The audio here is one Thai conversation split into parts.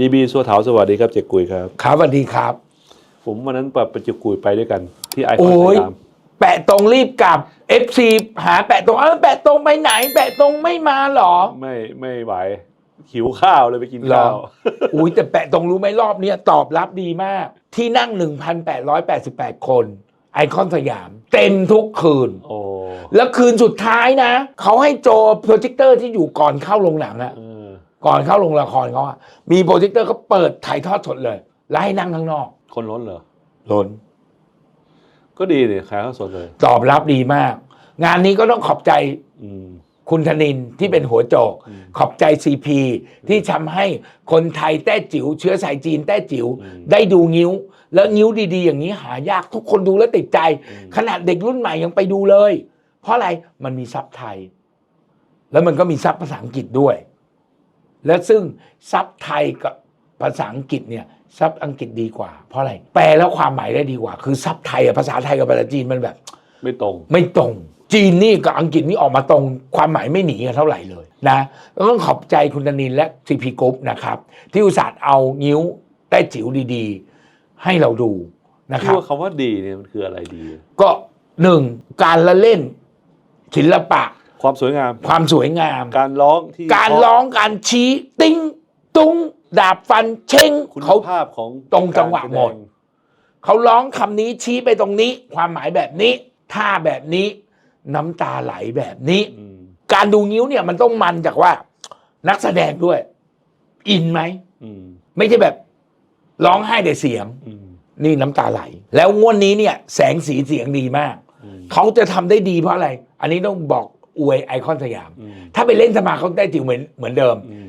ดีบีสัวเถาสวัสดีครับเจ๊กุยครับ ครับสวัสดีครับ ผมวันนั้นปะเจ๊กุยไปด้วยกัน ที่ไอคอนโอ้สยยาม แปะตรงรีบกลับ FC หาแปะตรงเออแปะตรงไปไหน แปะตรงไม่มาเหรอ ไม่ไม่ไหวหิวข้าวเลยไปกินเหรอข้าว อุ้ยแต่แปะตรงรู้ไหมรอบเนี้ยตอบรับดีมาก ที่นั่ง 1,888 คน ไอคอนสยาม เต็มทุกคืนโอ้แล้วคืนสุดท้ายนะ เขาให้โจโปรเจคเตอร์ที่อยู่ก่อนเข้าโรงหนังอะเออ ก่อนเข้าโรงละครเขาอะมีโปรเจคเตอร์เขาเปิดถ่ายทอดสดเลย แล้วให้นั่งข้างนอกคนล้นเหรอ ล้นก็ดีเนี่ยขายข้าวสดเลย ตอบรับดีมาก งานนี้ก็ต้องขอบใจอืม คุณธนินที่เป็นหัวโจก อืมขอบใจซีพีที่ทำให้คนไทยแต้จิ๋วเชื้อสายจีนแต้จิ๋วอืม ได้ดูงิ้ว แล้วงิ้วดีๆ อย่างนี้หายากทุกคนดูแล้วติดใจอืมขนาดเด็กรุ่นใหม่ยังไปดูเลย เพราะอะไรมันมีซับไทย แล้วมันก็มีซับภาษาอังกฤษด้วย และซึ่งซับไทยกับภาษาอังกฤษเนี่ยซับอังกฤษดีกว่า เพราะอะไร แปลแล้วความหมายได้ดีกว่า คือซับไทยอะภาษาไทยกับภาษาจีนมันแบบ ไม่ตรง ไม่ตรง จีนนี่กับอังกฤษนี่ออกมาตรง ความหมายไม่หนีกันเท่าไหร่เลยนะต้องขอบใจคุณธนินและซีพีกรุ๊ปนะครับ ที่อุตส่าห์เอานิ้วแต้จิ๋วดีๆ ให้เราดูนะคที่รับว่าคำว่าดีเนี่ยมันคืออะไรดี ก็หนึ่งการละเล่นศิลปะ ความสวยงาม ความสวยงาม การร้องที่การร้องการชี้ ติ้ง ตุ้ง ดาบฟันเช่งคุณเขาภาพของตรงจังหวะการแสหมดเขาร้องคำนี้ชี้ไปตรงนี้ ความหมายแบบนี้ท่าแบบนี้ น้ำตาไหลแบบนี้อืมการดูนิ้วเนี่ยมันต้องมันจากว่า นักแสดงด้วย อินไหมอืมไม่ใช่แบบ ร้องไห้แต่เสียงอืมนี่น้ำตาไหล แล้วงวดนี้เนี่ย แสงสีเสียงดีมากอืมเขาจะทำได้ดีเพราะอะไร อันนี้ต้องบอก อวยไอคอนสยามอืมถ้าไปเล่นสมาเขาได้จิ๋วเหมือนเหมือนเดิมอืม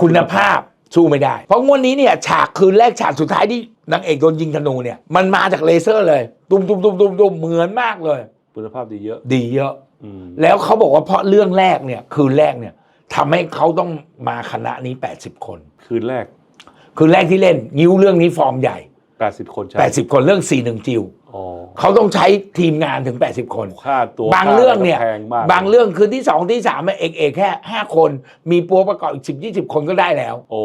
คุณภาพสู้ไม่ได้ เพราะงวดนี้เนี่ยฉากคืนแรกฉากสุดท้ายที่นางเอกโดนยิงธนูเนี่ยมันมาจากเลเซอร์เลยตุ้มตุ้มตุ้มตุ้มตุ้มเหมือนมากเลย คุณภาพดีเยอะ ดีเยอะอืมแล้วเขาบอกว่าเพราะเรื่องแรกเนี่ย คืนแรกเนี่ยทำให้เขาต้องมาคณะนี้ 80 คน คืนแรก คืนแรกที่เล่นนิ้วเรื่องนี้ฟอร์มใหญ่ 80 คนใช่80 คนเรื่อง 4 1 จิวอ๋อ เขาต้องใช้ทีมงานถึง 80 คน ค่าตัวบางเรื่องเนี่ยค่าะไก็แพงมากบางเรื่องคืนที่สองที่สามเอกเอกแค่ห้าคน มีปัวประกอบอีกสิบยี่สิบคนก็ได้แล้ว โอ้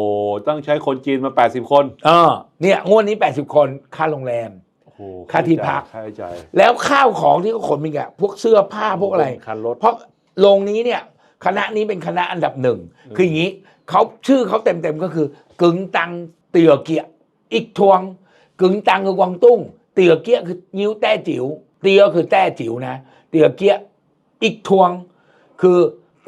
ต้องใช้คนจีนมา 80 คนเออเนี่ยงวดนี้ 80 คนค่าโรงแรม โอ้โหค่าที่พัก ค่าใช้จ่ายแล้วข้าวของที่เขาขนมีกอะพวกเสื้อผ้าพวกอะไร คันรถ เพราะโรงนี้เนี่ยคณะนี้เป็นคณะอันดับหนึ่ง คืออย่างนี้เขาชื่อเขาเต็มๆก็คือ กึงตังเตียเกีย อีกทวง กึงตังคือกวางตุ้ง เตียเกียคือนิ้วแต้จิ๋วเตียคือแต้จิ๋วนะเตียเกียอีกทวง คือ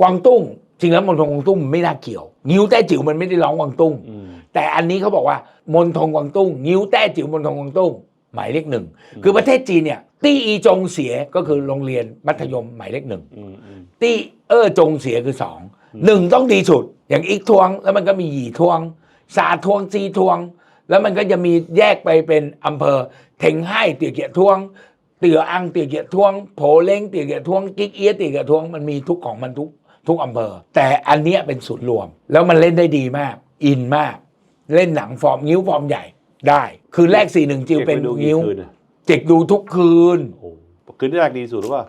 กวางตุ้งจริงแล้วมณฑลกวางตุ้งมันไม่น่าเกี่ยวนิ้วแต้จิ๋วมันไม่ได้ร้องกวางตุ้งอืมแต่อันนี้เขาบอกว่ามณฑลกวางตุ้งนิ้วแต้จิ๋วมณฑลกวางตุ้งหมายเลขหนึ่งอืมคือประเทศจีนเนี่ยตี้อีจงเสียก็คือโรงเรียนมัธยมหมายเลขหนึ่งอืมอืมตี้เออจงเสียคือสองอืมหนึ่งต้องดีสุด อย่างอีกทวงแล้วมันก็มีหยี่ทวง สาทวงซีทวง แล้วมันก็จะมีแยกไปเป็นอำเภอเถงไห้เตียเกียรทวง เตียอังเตียเกียรทวงโผเล้งเตียเกียรทวงกิ๊กเอียะเตียเกียรทวงมันมีทุกของมันทุกทุกอำเภอ แต่อันเนี้ยเป็นศูนย์รวม แล้วมันเล่นได้ดีมาก อินมาก เล่นหนังฟอร์มงิ้วฟอร์มใหญ่ได้ คืนแรกสี่หนึ่งจิวเป็นก็บไดูงิ้วคืนอะเจ็กดูทุกคืนโอ้คืนแรกดีสุดหรือเปล่า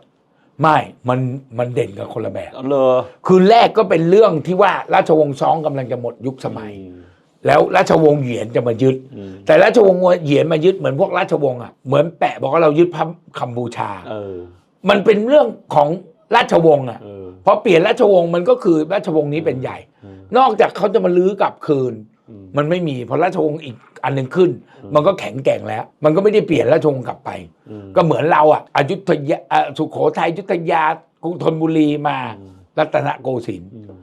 ไม่มันมันเด่นกับคนละแบบเอาเลยคืนแรกก็เป็นเรื่องที่ว่าราชวงศ์ซ้องกำลังจะหมดยุคสมัยอืม แล้วราชวงศ์เหยียนจะมายึดอืมแต่ราชวงศ์เหยียนมายึดเหมือนพวกราชวงศ์อะเหมือนแปะบอกว่าเรายึดพระคัมพูชาเออมันเป็นเรื่องของราชวงศ์อะเออพอเปลี่ยนราชวงศ์มันก็คือราชวงศ์นี้เป็นใหญ่อืมนอกจากเขาจะมาลื้อกลับคืนอืมมันไม่มีพอราชวงศ์อีกอันหนึ่งขึ้นอืมมันก็แข็งแกร่งแล้ว มันก็ไม่ได้เปลี่ยนราชวงศ์กลับไปอืมก็เหมือนเราอะอยุธยาอะสุโขทัยอยุธยากรุงธนบุรีมาอืมรัตนโกสินทร์อืม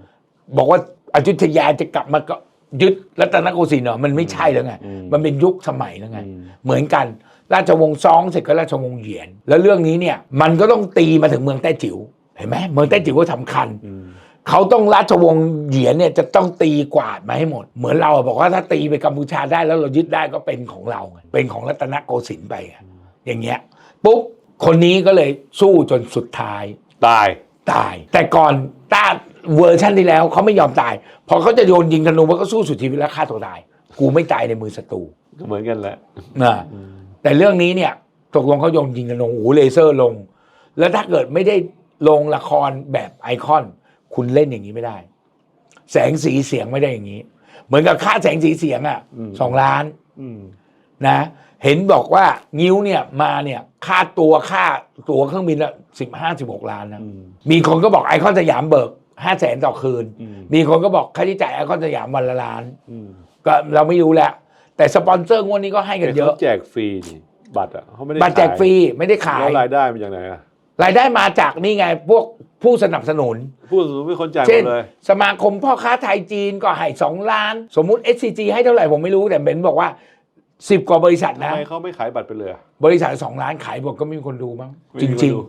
บอกว่าอยุธยาจะกลับมาก็ ยึดรัตนโกสินทร์เหรอมันไม่ใช่แล้วไง อืม มันเป็นยุคสมัยแล้วไงอืมเหมือนกัน ราชวงศ์ซองเสร็จก็ราชวงศ์เหยียน แล้วเรื่องนี้เนี่ยมันก็ต้องตีมาถึงเมืองแต้จิ๋วเห็นไหมเมืองแต้จิ๋วก็สำคัญ อืม เขาต้องราชวงศ์เหยียนเนี่ยจะต้องตีกวาดมาให้หมด เหมือนเราอะบอกว่าถ้าตีไปกัมพูชาได้แล้วเรายึดได้ก็เป็นของเราไงเป็นของรัตนโกสินทร์ไปไงอย่างเงี้ยปุ๊บคนนี้ก็เลยสู้จนสุดท้าย ตาย ตาย แต่ก่อนต้า เวอร์ชันที่แล้วเขาไม่ยอมตาย พอเขาจะโยนยิงธนูมันก็สู้สุดชีวิตแล้วฆ่าตัวตาย กูไม่ตายในมือศัตรูก็เหมือนกันแหละนะอืมแต่เรื่องนี้เนี่ยตกลงเขาโยนยิงธนูโอ้โหเลเซอร์ลง แล้วถ้าเกิดไม่ได้ลงละครแบบไอคอน คุณเล่นอย่างนี้ไม่ได้ แสงสีเสียงไม่ได้อย่างนี้ เหมือนกับค่าแสงสีเสียงอะอืมสองล้านอืมนะ เห็นบอกว่างิ้วเนี่ยมาเนี่ย ค่าตัวค่าตั๋วเครื่องบินละสิบห้าสิบหกล้านนะอืมมีคนก็บอกไอคอนสยามเบิก ห้าแสนต่อคืนอืมมีคนก็บอกค่าใช้จ่ายไอคอนสยามวันละล้านอืมก็เราไม่รู้แหละ แต่สปอนเซอร์งวดนี้ก็ให้กันเยอะแต่ขาแจกฟรีนี่บัตรอะเขาไม่ได้บัตรแจกฟรีไม่ได้ขายแล้วรายได้มาจากไหนอะรายได้มาจากนี่ไงพวกผู้สนับสนุน ผู้สนับสนุนเป็นคนจ่ายหเช่มนดเลย สมาคมพ่อค้าไทยจีนก็ให้สองล้าน สมมุติ SCG ให้เท่าไหร่ผมไม่รู้แต่เบนบอกว่าสิบกว่าบริษัททำนะไมเขาไม่ขายบัตรไปเลยอะบริษัทสองล้านขายบอกก็ไม่มีคนดูมั้งไม่จมีคนริงดู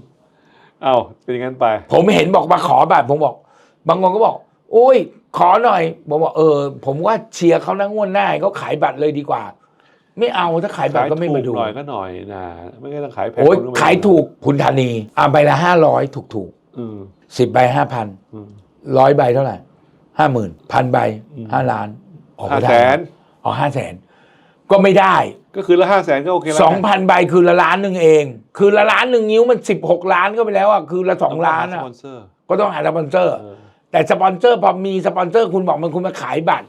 เอ้าเป็นอย่างนั้นไปๆผมเห็นบอกมาขอบัตรผมบอก บางคนก็บอกโอ้ย ขอหน่อยผมบอกเออ ผมว่าเชียร์เขานะงวดหน้าเขาขายบัตรเลยดีกว่า ไม่เอาถ้าขายบัตขารยก็ไม่ถูมากดูหน่อยก็หน่อยนะไม่งั้นต้องขายแพงโอ้ยคนไม่ขายถูกคุณธานีอ่าใบละห้าร้อยถูกถูกอืมสิบใบห้าพันอืมร้อยใบเท่าไหร่ห้าหมื่นพันใบอืมห้าล้าน ออกห้าไม่ได้แสนอ๋อห้าแสนก็ไม่ได้ ก็คือละห้าแสนก็โอเคแล้วสองพันใบคือละล้านหนึ่งเอง คือละล้านหนึ่งนิ้วมันสิบหกล้านก็ไปแล้วอะคือละสองล้านอะอะสปอนเซอร์ก็ต้องหาสปอนเซอร์เออ แต่สปอนเซอร์พอมีสปอนเซอร์คุณบอกมันคุณมาขายบัตร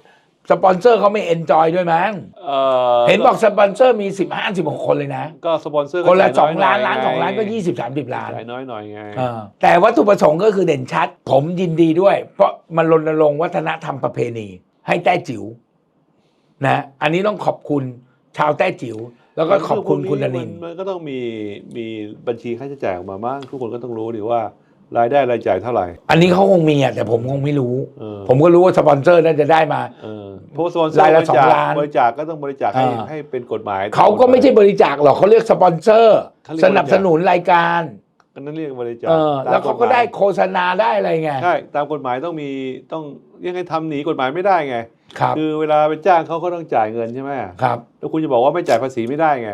สปอนเซอร์เขาไม่เอนจอยด้วยมั้งเอ่อเห็นบอกสปอนเซอร์มีสิบห้าสิบหกคนเลยนะ ก็สปอนเซอร์ก็คนละ จ่ยสองล้านหล้านสองล้านก็ไยี่สิบสามสิบล้านจ่ายน้อยหน่อยไงเออแต่วัตถุประสงค์ก็คือเด่นชัด ผมยินดีด้วย เพราะมันรณรงค์วัฒนธรรมประเพณี ให้แต้จิ๋วนะอันนี้ต้องขอบคุณชาวแต้จิ๋วแล้วก็ขอบคุณคุณดนิน มัมันก็ต้องมีมีบัญชีค่าใช้จ่ายออกมาบ้างทุกคนก็ต้องรู้ดิว่า รายได้รายจ่ายเท่าไหร่ อันนี้เขาคงมีอะแต่ผมคงไม่รู้ เออ ผมก็รู้ว่าสปอนเซอร์น่าจะได้มา เออเพราะว่าสปอนเซอร์รายละบริจาคสองล้านบริจาคก็ต้องบริจาคให้อ่า ให้เป็นกฎหมาย เขาก็ไม่ใช่บริจาคหรอกเขาเรียกสปอนเซอร์ เขาเรียก สนับสนุนรายการก็นั่นเรียกบริจาคเออตมแล้วเขาก็ได้โฆษณาได้อะไรไงใช่ตามกฎหมายต้องมีต้องยังไงทำหนีกฎหมายไม่ได้ไง ครับคือเวลาไปจ้างเขาก็ต้องจ่ายเงินใช่ไหมครับแล้วคุณจะบอกว่าไม่จ่ายภาษีไม่ได้ไง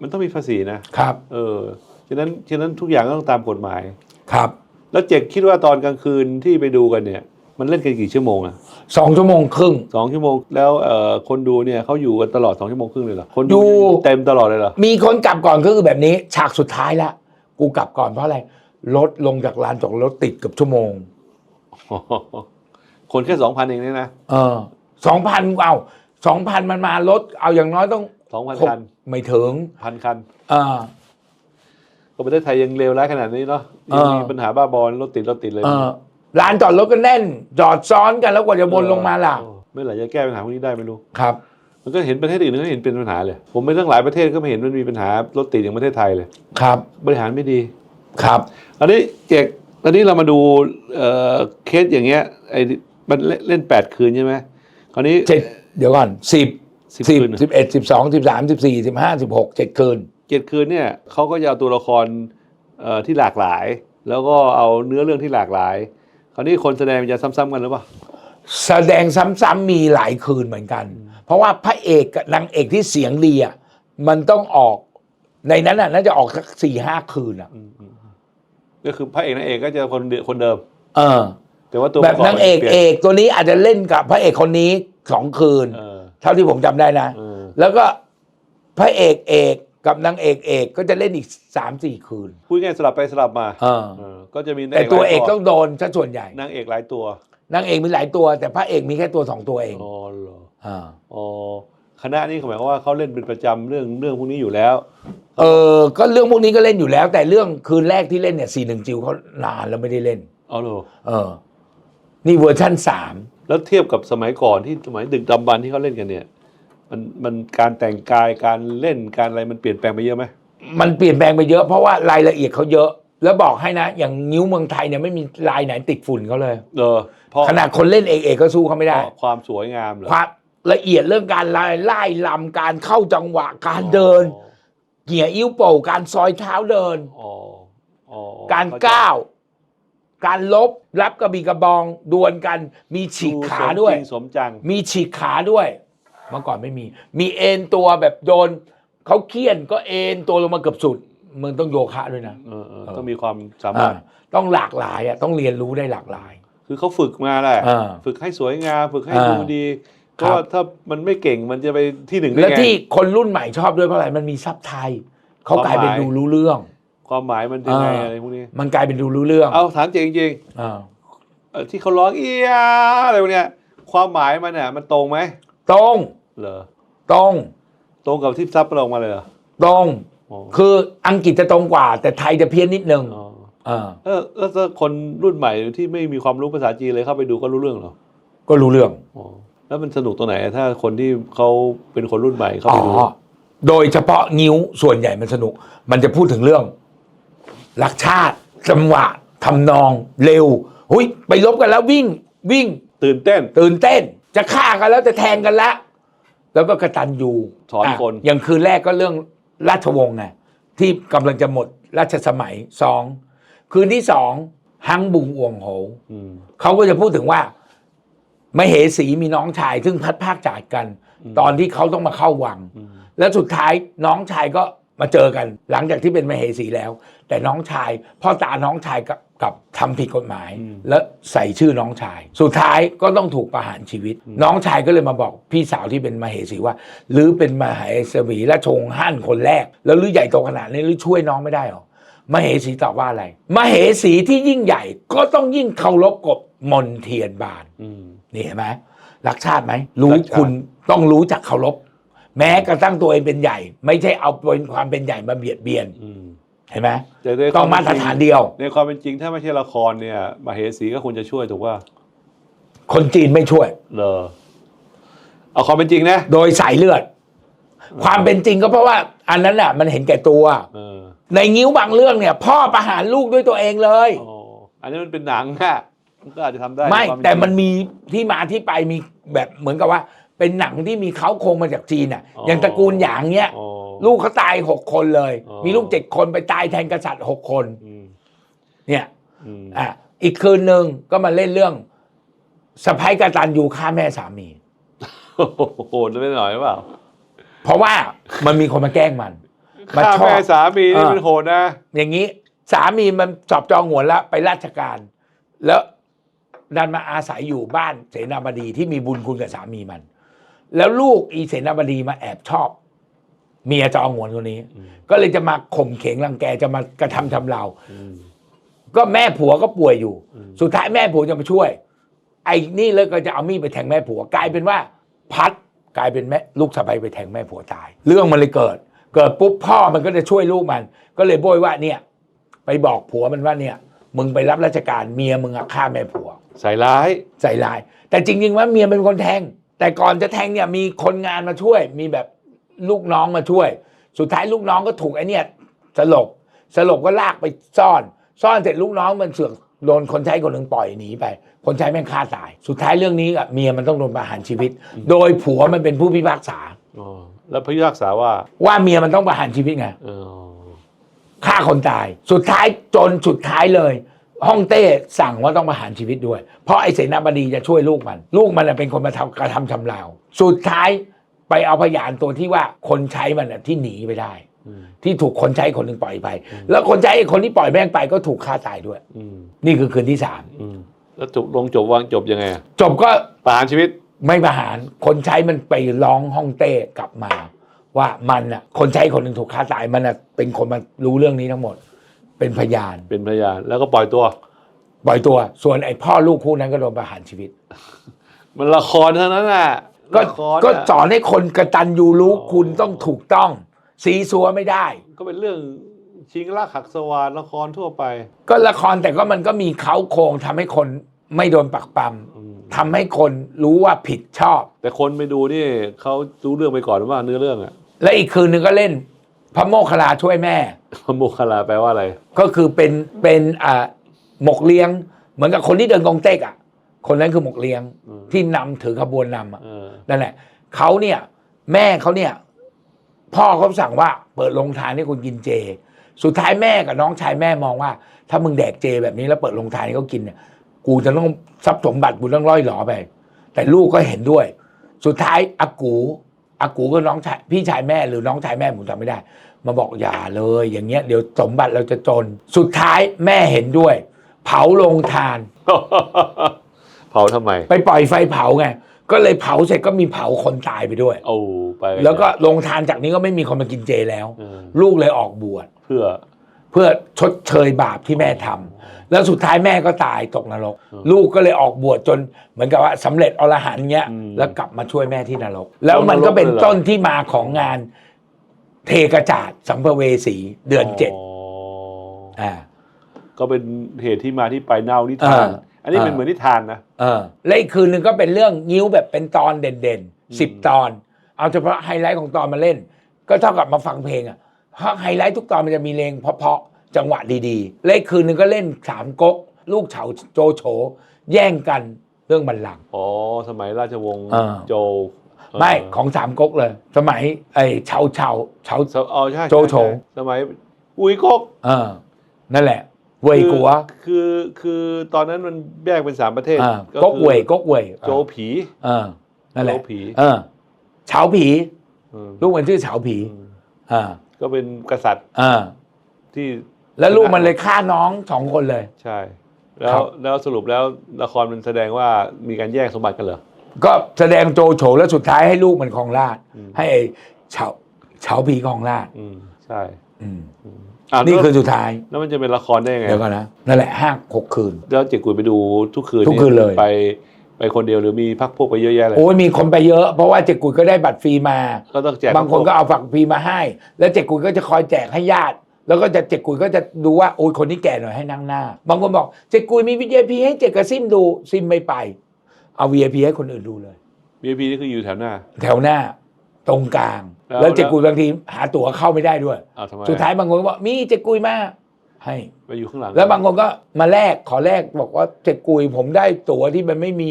มันต้องมีภาษีนะ ครับ เออ ฉะนั้น ฉะนั้นทุกอย่างก็ต้องตามกฎหมาย ครับแล้วเจ็กคิดว่าตอนกลางคืนที่ไปดูกันเนี่ย มันเล่นกันกี่ชั่วโมงอะสองชั่วโมงครึ่ง สองชั่วโมงแล้วเอ่อคนดูเนี่ยเขาอยู่กันตลอดสองชั่วโมงครึ่งเลยเหรอคนอยู่ เต็มตลอดเลยเหรอมีคนกลับก่อนก็คือแบบนี้ ฉากสุดท้ายละกูกลับก่อนเพราะอะไรรถลงจากลานจอดรถติดเกับชั่วโมง คนแค่สองพันเองเนี่ยนะเออสองพันเอาสองพันมันมารถเอาอย่างน้อยต้องสองพันหกคัน ไม่ถึงพันคัน เออ ก็ประเทศไทยยังเลวร้ายขนาดนี้เนาะเออยังมีปัญหาบ้าบอลรถติดรถติดเลยเออลานจอดรถก็แน่น จอดซ้อนกันแล้วกว่าจะวนลงมาล่ะเออเมื่อไหร่จะแก้ปัญหาพวกนี้ได้ไม่รู้ครับมันก็เห็นประเทศอื่นก็เห็นเป็นปัญหาเลย ผมไปตั้งหลายประเทศก็ไม่เห็นมันมีปัญหารถติดอย่างประเทศไทยเลยครับ บริหารไม่ดีครับ อันนี้เจกอันนี้เรามาดูเอ่อเคสอย่างเงี้ยไอ้มันเล่นเล่นแปดคืนใช่ไหมคราวนี้เจ็ดเดี๋ยวก่อนสิบสิบสิบคืนสิบเอ็ดสิบสองสิบสามสิบสี่สิบห้าสิบหกเจ็ดคืน เจ็ดคืนเนี่ยเขาก็จะเอาตัวละครเอ่อที่หลากหลาย แล้วก็เอาเนื้อเรื่องที่หลากหลาย คราวนี้คนแสดงมันจะซ้ำๆกันหรือเปล่าแสดงซ้ำๆมีหลายคืนเหมือนกัน เพราะว่าพระเอกกับนางเอกที่เสียงดีอะมันต้องออกในนั้นน่ะน่าจะออกสักสี่ห้าคืนอะอืมอืมก็คือพระเอกนางเอกก็จะคนเดิคนเดิม เออ แต่ว่าตัวแบบประนางเอกปลี่ยเอกตัวนี้อาจจะเล่นกับพระเอกคนนี้สองคืนเออเท่าที่ผมจำได้นะเออแล้วก็พระเอกเอก กับนางเอกเอกก็จะเล่นอีกสามสี่คืน พูดง่ายๆสลับไปสลับมาเออ เออก็จะมีนางแต่ตัวเอกหลายต้องโดนซะส่วนใหญ่นางเอกหลายตัวนางเอกมีหลายตัว แต่พระเอกมีแค่ตัวสองตัวเองอ๋อเหรออ่าอ๋อคณะนี้เขาหมายความว่าเขาเล่นเป็นประจำเรื่องเรื่องพวกนี้อยู่แล้ว เออก็เรื่องพวกนี้ก็เล่นอยู่แล้ว แต่เรื่องคืนแรกที่เล่นเนี่ยสี่หนึ่งจิวเขานานแล้วไม่ได้เล่น เอาเหรอเออ นี่เวอร์ชั่นสามแล้วเทียบกับสมัยก่อนที่สมัยดึกดำบรรพ์ที่เขาเล่นกันเนี่ย มันมันการแต่งกายการเล่นการอะไรมันเปลี่ยนแปลงไปเยอะไหมมันเปลี่ยนแปลงไปเยอะเพราะว่ารายละเอียดเขาเยอะ แล้วบอกให้นะ อย่างนิ้วเมืองไทยเนี่ยไม่มีลายไหนติดฝุ่นเขาเลย เออเพราะขนาดคนเล่นเอกเอกก็สู้เขาไม่ได้ เพราะความสวยงามเหรอความละเอียดเรื่องการไล่ไล่ลำการเข้าจังหวะการเดินเกี่ยอิ้วโป่งการซอยเท้าเดิน อ๋ออ๋อการเข้ใจก้าว การลบรับกระบี่กระบองดวลกัน มีฉีกขาด้วย สมจริงสมจัง มีฉีกขาด้วย เมื่อก่อนไม่มี มีเอ็นตัวแบบโดนเขาเคี่ยนก็เอ็นตัวลงมาเกือบสุดมึงต้องโยคะด้วยนะเออเออต้องมีความสามารถ อ่าต้องหลากหลายอะต้องเรียนรู้ได้หลากหลาย คือเขาฝึกมาแหละ อ่าฝึกให้สวยงาม ฝึกให้อ่าดูดีเพครับราะว่าถ้ามันไม่เก่งมันจะไปที่หนึ่งได้และไง ที่คนรุ่นใหม่ชอบด้วยเพราะอะไรมันมีซับไทยเขากลายเป็นความหมาย ดูรู้เรื่อง ความหมายมันยังไงอ่า อะไรพวกนี้ มันกลายเป็นดูรู้เรื่องเอาถามจริงจริงอ่าๆเอ่อที่เขาร้องเอียอะไรพวกเนี้ยความหมายมันเนี่ยมันตรงไหม ตรงเหรอตรงตรงกับที่ซับลงมาเลยเหรอตรง อ๋อคืออังกฤษจะตรงกว่า แต่ไทยจะเพี้ยนนิดนึงอ๋อเออเออแล้วถ้าคนรุ่นใหม่ที่ไม่มีความรู้ภาษาจีนเลยเข้าไปดูก็รู้เรื่องเหรอก็รู้เรื่อง อ๋อแล้วมันสนุกตรงไหนถ้าคนที่เขาเป็นคนรุ่นใหม่เข้าอ๋ไปอดูโดยเฉพาะงิ้วส่วนใหญ่มันสนุก มันจะพูดถึงเรื่องรักชาติจังหวะทำนองเร็ว หุยไปลบกันแล้ววิ่งวิ่งตื่นเต้นตื่นเต้น จะฆ่ากันแล้วจะแทงกันแล้วแล้วก็กระตันยูสอนคนอย่างคืนแรกก็เรื่องราชวงศ์ไงที่กำลังจะหมดราชสมัยสองคืนที่สองฮังบุงอวงโหอืมเขาก็จะพูดถึงว่ามเหสีมีน้องชาย ซึ่งพัดภาคจากกัน ตอนที่เขาต้องมาเข้าวังอืมแล้วสุดท้ายน้องชายก็ มาเจอกันหลังจากที่เป็นมเหสีแล้ว แต่น้องชายพ่อตาน้องชายกับกับทำผิดกฎหมาย แล้วใส่ชื่อน้องชาย สุดท้ายก็ต้องถูกประหารชีวิต น้องชายก็เลยมาบอกพี่สาวที่เป็นมเหสีว่าหรือเป็นมเหสีและชงฮั่นคนแรก แล้วหรือใหญ่โตขนาดนี้หรือช่วยน้องไม่ได้หรอมเหสีตอบว่าอะไรมเหสีที่ยิ่งใหญ่ก็ต้องยิ่งเคารพกฎมนเทียนบานอืมนี่เห็นไหมรักชาติไหมรู้รักชาติคุณต้องรู้จักเคารพ แม้กระทั่งตัวเองเป็นใหญ่ ไม่ใช่เอาเป็นความเป็นใหญ่มาเบียดเบียนอืม เห็นไหมแต่ในต้องมาตรฐานเดียว ในความเป็นจริงถ้าไม่ใช่ละครเนี่ยมเหสีก็ควรจะช่วยถูกว่าคนจีนไม่ช่วยเหรอเอาความเป็นจริงนะโดยสายเลือด ความเป็นจริงก็เพราะว่า อันนั้นน่ะมันเห็นแก่ตัว เออในงิ้วบางเรื่องเนี่ย พ่อประหารลูกด้วยตัวเองเลยอ๋ออันนี้มันเป็นหนังอะมันก็อาจจะทำได้ไม่ใควาเป็แต่จริงมันมีที่มาที่ไปมีแบบเหมือนกับว่า เป็นหนังที่มีเขาโครงมาจากจีนอะ อ๋อออย่างตระกูลหยางเนี้ย อ๋อ ลูกเขาตายหกคนเลย อ๋อ มีลูกเจ็ดคนไปตายแทนกษัตริย์หกคน อืมเนี่ย อืมอะอีกคืนหนึ่งก็มาเล่นเรื่องสะพ้ายกตันยูฆ่าแม่สามี โอ้โหจะไปหน่อยหรือเปล่าเพราะว่ามันมีคนมาแกล้งมัน มันฆ่าชอบ แม่สามีนี่อ่าเป็นโหดนะ อย่างนี้สามีมันสอบจองหัวนแล้วไปราชการ แล้วดันมาอาศัยอยู่บ้านเสนาบดีที่มีบุญคุณกับสามีมัน แล้วลูกอีเสนาบดีมาแอบชอบ เมียจองหวนคนนี้อืมก็เลยจะมาข่มเขงรังแกจะมากระทำทำเราอืมก็แม่ผัวก็ป่วยอยู่อืมสุดท้ายแม่ผัวจะมาช่วย ไอ้นี่เลยก็จะเอามีดไปแทงแม่ผัว กลายเป็นว่า พัดกลายเป็นแม่ลูกสะใภ้ไปแทงแม่ผัวตาย เรื่องมันเลยเกิด เกิดปุ๊บพ่อมันก็จะช่วยลูกมัน ก็เลยโบยว่าเนี่ย ไปบอกผัวมันว่าเนี่ย มึงไปรับราชการเมียมึงอะฆ่าแม่ผัว ใส่ร้าย ใส่ลาย แต่จริงๆว่าเมียเป็นคนแทง แต่ก่อนจะแทงเนี่ยมีคนงานมาช่วย มีแบบลูกน้องมาช่วย สุดท้ายลูกน้องก็ถูกไอ้เนี่ยสลบสลบก็ลากไปซ่อน ซ่อนเสร็จลูกน้องมันเสือกโดนคนใช้คนหนึ่งปล่อยหนีไป คนใช้แม่งฆ่าตาย สุดท้ายเรื่องนี้อะเมียมันต้องโดนประหารชีวิต โดยผัวมันเป็นผู้พิพากษา อ๋อแล้วพระพิพากษาว่าว่าเมียมันต้องประหารชีวิตไงเออฆ่าคนตาย สุดท้ายจนสุดท้ายเลย ฮ่องเต้สั่งว่าต้องประหารชีวิตด้วย เพราะไอ้เสนาบดีจะช่วยลูกมัน ลูกมันน่ะเป็นคนมาทำกระทำชำเราสุดท้ายไปเอาพยานตัวที่ว่าคนใช้มันน่ะที่หนีไปได้อืมที่ถูกคนใช้คนหนึ่งปล่อยไป แล้วคนใช้ไอ้คนที่ปล่อยแม่งไปก็ถูกฆ่าตายด้วยอืมนี่คือคืนที่สามอืมแล้วจบลงจบวางจบยังไงอะจบก็ประหารชีวิตไม่ประหาร คนใช้มันไปร้องฮ่องเต้กลับมา ว่ามันอะ คนใช้คนหนึ่งถูกฆ่าตายมันอะเป็นคนมารู้เรื่องนี้ทั้งหมด เป็นพยาน เป็นพยานแล้วก็ปล่อยตัว ปล่อยตัว ส่วนไอ้พ่อลูกคู่นั้นก็โดนประหารชีวิต มันละครเท่านั้นน่ะก็ละครก็น่ะสอนให้คนกระตันยูรู้อ๋อคุณต้องถูกต้อง ซีซัวไม่ได้ ก็เป็นเรื่องชิงลักหักสวานละครทั่วไป ก็ละครแต่ก็มันก็มีเขาโครงทำให้คนไม่โดนปักปั๊มอืมทำให้คนรู้ว่าผิดชอบ แต่คนไปดูนี่เขารู้เรื่องไปก่อนว่าเนื้อเรื่องอะและอีกคืนนึงก็เล่น พระโมคคัลลาช่วยแม่ โมคคลาแปลว่าอะไร ก็คือเป็นเป็นอ่าหมกเลี้ยง เหมือนกับคนที่เดินกองเต็กอะ คนนั้นคือหมกเลี้ยงอืม ที่นำถือขบวนนำอะ เออนั่นแหละเขาเนี่ย แม่เขาเนี่ย พ่อเขาสั่งว่าเปิดโรงทานให้คนกินเจ สุดท้ายแม่กับน้องชายแม่มองว่า ถ้ามึงแดกเจแบบนี้แล้วเปิดโรงทานให้เขากินเนี่ย กูจะต้องทรัพย์สมบัติกูต้องร่อยหลอไป แต่ลูกก็เห็นด้วย สุดท้ายอากูอากูก็น้องชายพี่ชายแม่หรือน้องชายแม่ผมจำไม่ได้ มาบอกอย่าเลย อย่างเงี้ยเดี๋ยวสมบัติเราจะจน สุดท้ายแม่เห็นด้วย เผาโรงทาน เผาทำไม ไปปล่อยไฟเผาไงก็เลยเผาเสร็จก็มีเผาคนตายไปด้วยโอ้ไปแล้วก็โรงทานจากนี้ก็ไม่มีคนมากินเจแล้วเออลูกเลยออกบวชเพื่อ เพื่อชดเชยบาปที่แม่ทำแล้วสุดท้ายแม่ก็ตายตกนรก อืมลูกก็เลยออกบวชจนเหมือนกับว่าสำเร็จอรหันต์เงี้ย อืมแล้วกลับมาช่วยแม่ที่นรก แล้วมันก็เป็นลงนรกเลยเหรอต้นที่มาของงาน เทกระจาดสัมภเวสีเดือนเจ็ดอ๋ออ่าก็เป็นเหตุที่มาที่ไปเน่านิทานอ่าอันนี้เป็นอ่าเหมือนนิทานนะเออและอีกคืนหนึ่งก็เป็นเรื่องงิ้วแบบเป็นตอนเด่นอืๆมสิบตอน เอาเฉพาะไฮไลท์ของตอนมาเล่น ก็เท่ากับมาฟังเพลงอะเพราะไฮไลท์ทุกตอนมันจะมีเพลงเพราะๆจังหวะดีๆ และอีกคืนหนึ่งก็เล่นสามก๊กลูกเฉาโจโฉแย่งกันเรื่องบัลลังก์อ๋อสมัยราชวงศ์อ่าโจว ไม่เของสามก๊กเลย สมัยไอ้เฉาเฉาเฉาสอ๋อใช่ใช่โจโฉใช่สมัยอุยก๊กเออนั่นแหละเวยกัวคือคือตอนนั้นมันแยกเป็นสามประเทศอ่าก็ก๊กคือเวยก๊กเวยโจวผีเออนั่นแหละโจวผีเออเฉาผีอืมลูกมันชื่อเฉาผีอืมอ่าก็เป็นกษัตริย์อ่าที่แล้วลูกมันเลยฆ่าน้องสองคนเลย ใช่ แล้ครัวบแล้วสรุปแล้วละครมันแสดงว่ามีการแย่งสมบัติกันเหรอ ก็แสดงโจโฉแล้วสุดท้ายให้ลูกมันครองราชอืม ให้ไอ้เฉาเฉาผีครองราชอืมใช่อืมอืมอะนี่แล้วคือสุดท้าย แล้วมันจะเป็นละครได้ยังไงเดี๋ยวก่อนนะนั่นแหละห้าหกคืน แล้วเจ๊กุยไปดูทุกคืนทุกคืนเลย ไปไปคนเดียวหรือมีพักพวกไปเยอะแยะเลยโอ้ยมีคนไปเยอะ เพราะว่าเจกุยก็ได้บัตรฟรีมา ก็ต้องแจกบางคนก็เอาฝักฟรีมาให้ แล้วเจกุยก็จะคอยแจกให้ญาติ แล้วก็จะเจกุยก็จะดูว่าโอ้ยคนนี้แก่หน่อยให้นั่งหน้า บางคนบอกเจกุยมี VIP ให้เจกกับซิมดูซิมไม่ไป เอา VIP ให้คนอื่นดูเลยบีพีนี่คืออยู่แถวหน้า แถวหน้าตรงกลาง แล้วแล้วเจกุยบางทีหาตั๋วเข้าไม่ได้ด้วย อ้าวทำไมสุดท้ายบางคนก็บอกมีเจกุยมาให้ ไปอยู่ข้างหลังแล้วบางคนก็มาแลกขอแลกบอกว่าเจกุยผมได้ตั๋วที่มันไม่มี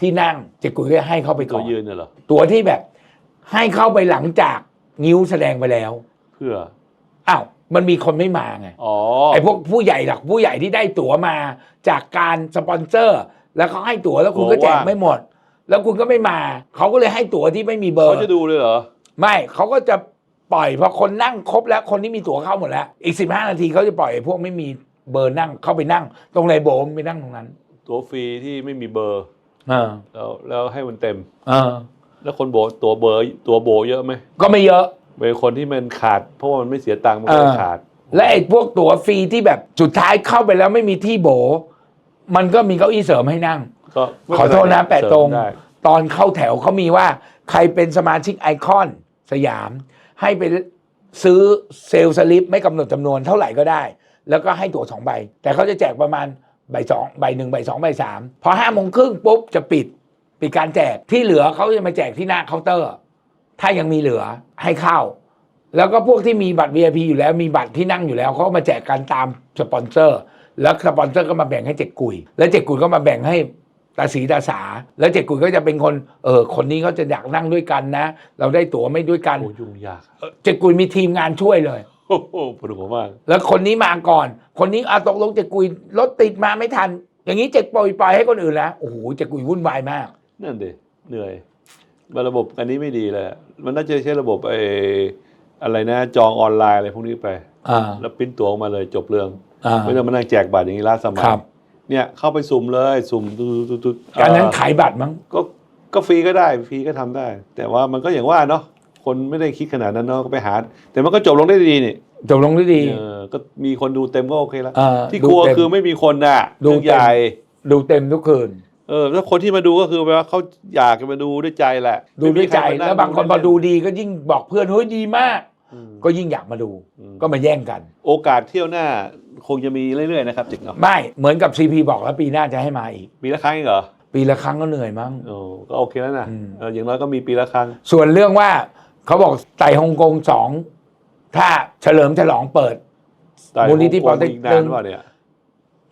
ที่นั่งเจกุยก็ให้เข้าไปตัก่วอนยืนน่ะเหรอตั๋วที่แบบ ให้เข้าไปหลังจากนิ้วแสดงไปแล้วเพื่ออ้าวมันมีคนไม่มาไง อ๋อไอ้พวกผู้ใหญ่หลักผู้ใหญ่ที่ได้ตั๋วมาจากการสปอนเซอร์ แล้วเขาให้ตั๋วแล้วคุณก็แจกไม่หมด แล้วคุณก็ไม่มา เขาก็เลยให้ตั๋วที่ไม่มีเบอเขาร์จะดูเลยเหรอไม่เขาก็จะปล่อยพอคนนั่งครบแล้วคนที่มีตั๋วเข้าหมดแล้วอีกสิบห้านาทีเขาจะปล่อยไอ้พวกไม่มีเบอร์นั่งเข้าไปนั่ง ตรงไหนโบมไปนั่งตรงนั้น ตัวฟรีที่ไม่มีเบอร์เออแล้วแล้วให้มันเต็มเออแล้วคนโบตัวเบอร์ตัวโบเยอะไหมก็ไม่เยอะเป็นคนที่มันขาด เพราะว่ามันไม่เสียตังค์มันก็เลยเออขาด และไอ้พวกตั๋วฟรีที่แบบสุดท้ายเข้าไปแล้วไม่มีที่โบ มันก็มีเก้าอี้เสริมให้นั่ง ก็ไม่ขอเป็ไรโทษนะแปะตรง เสมได้ตอนเข้าแถวเขามีว่าใครเป็นสมาชิกไอคอนสยาม ให้ไปซื้อเซลล์สลิปไม่กำหนดจำนวนเท่าไหร่ก็ได้ แล้วก็ให้ตั๋วสองใบ แต่เขาจะแจกประมาณใบสองใบหนึ่งใบสองใบสามพอห้าโมงครึ่งปุ๊บจะปิด ปิดการแจกที่เหลือเขาจะมาแจกที่หน้าเคาน์เตอร์ ถ้ายังมีเหลือให้เข้า แล้วก็พวกที่มีบัตร VIP อยู่แล้วมีบัตรที่นั่งอยู่แล้วเขาก็มาแจกกันตามสปอนเซอร์ แล้วสปอนเซอร์ก็มาแบ่งให้เจ็กกุย แล้วเจ็กกุยก็มาแบ่งให้ตาสีตาสา แล้วเจ็กกุยก็จะเป็นคนเออคนนี้เขาจะอยากนั่งด้วยกันนะ เราได้ตั๋วไม่ด้วยกันโอ้ยุ่งยากเออเจ็กกุยมีทีมงานช่วยเลย โอ้โหปวดหัวมาก แล้วคนนี้มาก่อน คนนี้อาตกลงเจ็กกุยรถติดมาไม่ทัน อย่างนี้เจ็กปล่อยปล่อยให้คนอื่นแล้วโอ้โหเจ็กกุยวุ่นวายมาก นั่นดิเหนื่อยมันระบบอันนี้ไม่ดีเลยอะมันน่าจะใช้ระบบไอ้อะไรนะจองออนไลน์อะไรพวกนี้ไป อ่า แล้วปริ้นตั๋วออกมาเลยจบเรื่องอ่า ไม่ต้องมานั่งแจกบัตรอย่างนี้ล้าสมัยครับ เนี่ยเข้าไปสุ่มเลยสุ่มตุ๊ดตุ๊ดตุ๊ดการนั้นเอ่อขายบัตรมั้ง ก็ก็ฟรีก็ได้ฟรีก็ทำได้ แต่ว่ามันก็อย่างว่าเนาะคนไม่ได้คิดขนาดนั้นเนาะก็ไปหา แต่มันก็จบลงได้ดีนี่จบลงด้วยดี เออก็มีคนดูเต็มก็โอเคแล้วเออที่ดูกลัวเต็มคือไม่มีคนน่ะดูเรื่องเต็ม ใหญ่ ดูเต็มทุกคืน เออแล้วคนที่มาดูก็คือแปลว่าเขาอยากจะมาดูด้วยใจแหละดูด้วยใจ ไม่มีใครมแล้วบางคนพอดูดีก็ยิ่งบอกเพื่อนเฮ้ยดีมากอืม ก็ยิ่งอยากมาดูอืมก็มาแย่งกัน โอกาสเที่ยวหน้าคงจะมีเรื่อยๆนะครับจิกเนาะไม่เหมือนกับซีพีบอกแล้วปีหน้าจะให้มาอีก ปีละครั้งเองเหรอปีละครั้งก็เหนื่อยมั้งโอ้ก็โอเคแล้วนะอืมเอออย่างน้อยก็มีปีละครั้ง ส่วนเรื่องว่าเขาบอกไต่ฮ่องกงสองถ้าเฉลิมฉลองเปิดแต่มูลนิธิปอเต็กตึงคงอีนานหรือเปล่าเนี่ย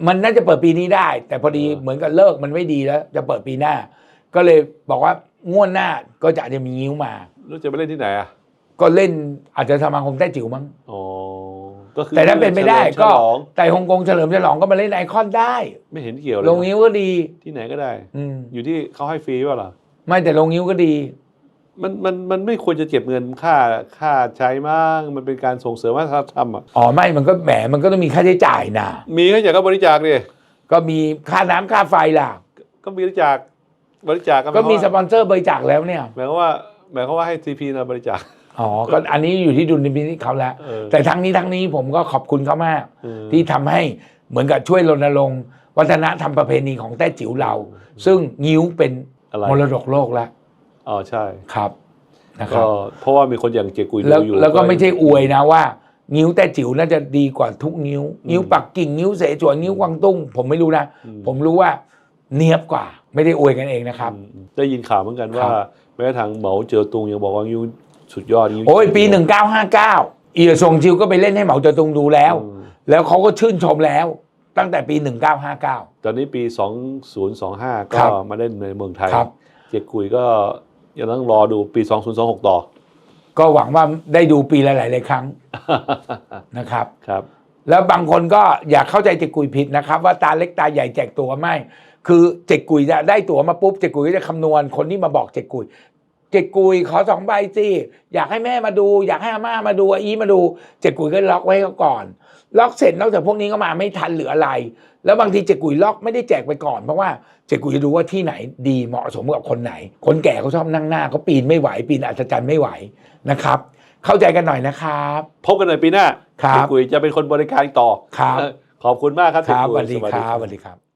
มันน่าจะเปิดปีนี้ได้ แต่พอดีเออเหมือนกับเลิกมันไม่ดีแล้ว จะเปิดปีหน้า ก็เลยบอกว่างวดหน้าก็จะอาจจะมีงิ้วมาแล้วจะไปเล่นที่ไหนอะ ก็เล่นอาจจะสมาคมแต้จิ๋วมั้งอ๋อก็คือแต่ถ้าเป็นไม่ได้ฉลิมก็ฉลองไต่ฮ่องกงเฉลิมฉลองก็มาเล่นไอคอนได้ไม่เห็นเกี่ยวเลยลงนิ้วก็ดี ที่ไหนก็ได้ อืมอยู่ที่เขาให้ฟรีเปล่าล่ะไม่แต่ลงนิ้วก็ดี มันมันมันไม่ควรจะเก็บเงินค่าค่าใช้มั่งมันเป็นการส่งเสริมวัฒนธรรมอะอ๋อไม่มันก็แหมมันก็ต้องมีค่าใช้จ่ายนะมีก็อยากก็บริจาคดิก็มีค่าน้ำค่าไฟล่ะ ก็บริจาคบริจาคก็มีหายสความว่าปอนเซอร์บริจาคแล้วเนี่ยหมายความว่าหมายความว่าให้ซีพีนะบริจาค อ๋อก็อันนี้อยู่ที่ดุลพินิจเขาแล้วเออแต่ทั้งนี้ทั้งนี้ผมก็ขอบคุณเขามากเออที่ทำให้เหมือนกับช่วยรณรงค์วัฒนธรรมประเพณีของแต้จิ๋วเรา ซึ่งงิ้วเป็นอะไรมรดกโลกแล้วอ๋อใช่ครับนะคก็รับเพราะว่ามีคนอย่างเจกุยแล้วดูอยู่ แล้วก็ไม่ใช่อวยนะว่า งิ้วแต้จิ๋วน่าจะดีกว่าทุกงิ้วงิ้วปักกิ่งงิ้วเสฉวนงิ้วกวางตุ้ง ผมไม่รู้นะผมรู้ว่าเนียบกว่า ไม่ได้อวยกันเองนะครับ อืมได้ยินข่าวเหมือนกันว่าครับแม้กระทั่งเหมาเจ๋อตุงยังบอกว่างิ้ว สุดยอดงิ้วโอ้ยปี 1959อีซงจิวก็ไปเล่นให้เหมาเจ๋อตุงดูแล้วอืมแล้วเขาก็ชื่นชมแล้วตั้งแต่ปี 1959 ตอนนี้ปี 2025ครัก็บมาเล่นในเมืองไทยครับเจกุยก็ยังต้องรอดูปี 2026 ต่อ ก็หวังว่าได้ดูปีละหลายๆครั้งนะครับครับ แล้วบางคนก็อยากเข้าใจเจกุยผิดนะครับ ว่าตาเล็กตาใหญ่แจกตัวไม่ คือเจกุยจะได้ตั๋วมาปุ๊บเจกุยก็จะคำนวณคนที่มาบอกเจกุย เจกุยขอสองใบสิอยากให้แม่มาดู อยากให้อาม่ามาดูอาอีมาดูเจกุยก็ล็อกไว้เขาก่อน ล็อกเสร็จนอกจากพวกนี้ก็มาไม่ทันหรืออะไร แล้วบางทีเจกุยล็อกไม่ได้แจกไปก่อนเพราะว่าเจกุยจะดูว่าที่ไหนดีเหมาะสมกับคนไหน คนแก่เขาชอบนั่งหน้าเขาปีนไม่ไหว ปีนอัศจรรย์ไม่ไหวนะครับ เข้าใจกันหน่อยนะครับ พบกันในปีหน้าครับ เจกุยจะเป็นคนบริการต่อครับเออขอบคุณมากครับครับเจสกุยวัสดีครับบสวัสดีครับ